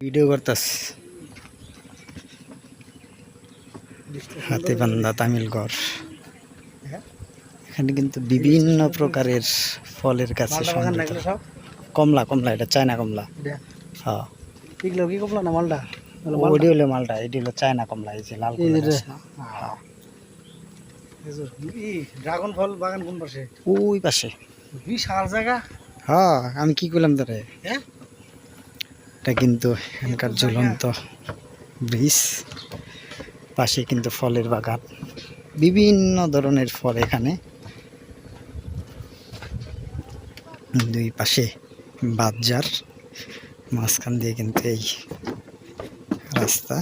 Video করতাস। Hatibandha তামিলগড় এখানে কিন্তু বিভিন্ন প্রকারের ফলের কাছে কমলা কমলা এটা চায়না কমলা। হ্যাঁ। এগুলো কি কমলা না মালটা ওইটি হলো মালটা এটি হলো চায়না কমলা এই যে লাল। হ্যাঁ, ড্রাগন ফল বাগান কোন পাশে? ওই পাশে। বিশাল জায়গা? হ্যাঁ আমি কি করলাম তোরে? হ্যাঁ? এটা কিন্তু এখানকার ঝুলন্ত ব্রিজ। পাশে কিন্তু ফলের বাগান। বিভিন্ন ধরনের ফল এখানে। দুই পাশে বাজার মাঝখান দিয়ে কিন্তু এই রাস্তা।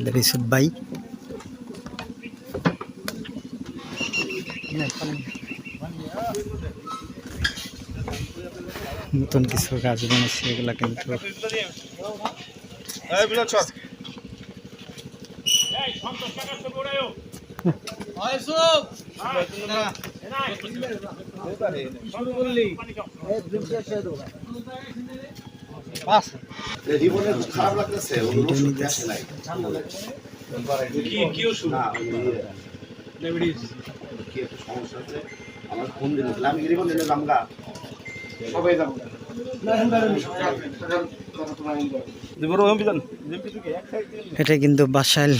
আমাদের ইসুফ ভাই। নতুন কিছু গাছ বানাচ্ছে এগুলা কিন্তু পাঁচ জীবনে খারাপ লাগতেছে ভিডিও নিতে আসছে। নাই কি একটা সমস্যা আছে? আমার ফোন দিল। আমি জীবন দিলে জামগা সবাই যাব এটা কিন্তু বাসাইল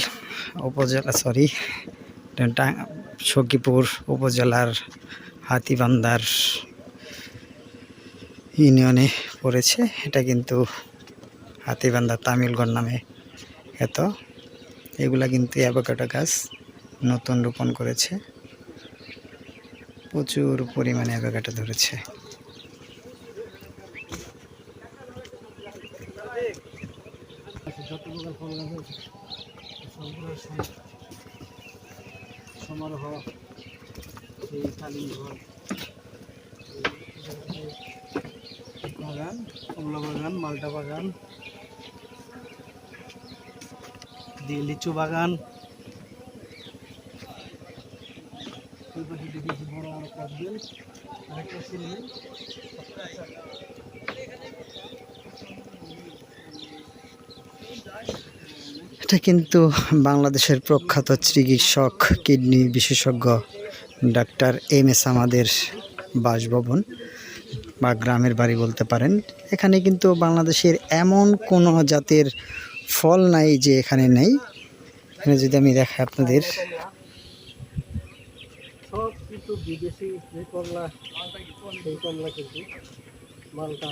উপজেলা সরি সখীপুর উপজেলার হাতিবান্দার ইউনিয়নে পড়েছে। এটা কিন্তু হাতিবান্ধা তামিলগড় নামে এত। এগুলা কিন্তু অ্যাভোকাডো গাছ নতুন রোপণ করেছে। প্রচুর পরিমাণে অ্যাভোকাডো ধরেছে। সমারোহ সেই তালিম ঘর, এই বাগান, কমলা বাগান মালটা বাগান, দিয়ে লিচু বাগান। এটা কিন্তু বাংলাদেশের প্রখ্যাত চিকিৎসক, কিডনি বিশেষজ্ঞ ডাক্তার এম এস আমাদের বাসভবন। বা গ্রামের বাড়ি বলতে পারেন, এখানে কিন্তু বাংলাদেশের এমন কোনো জাতের ফল নাই যে এখানে নেই। এখানে যদি আমি দেখাই আপনাদের। মালটা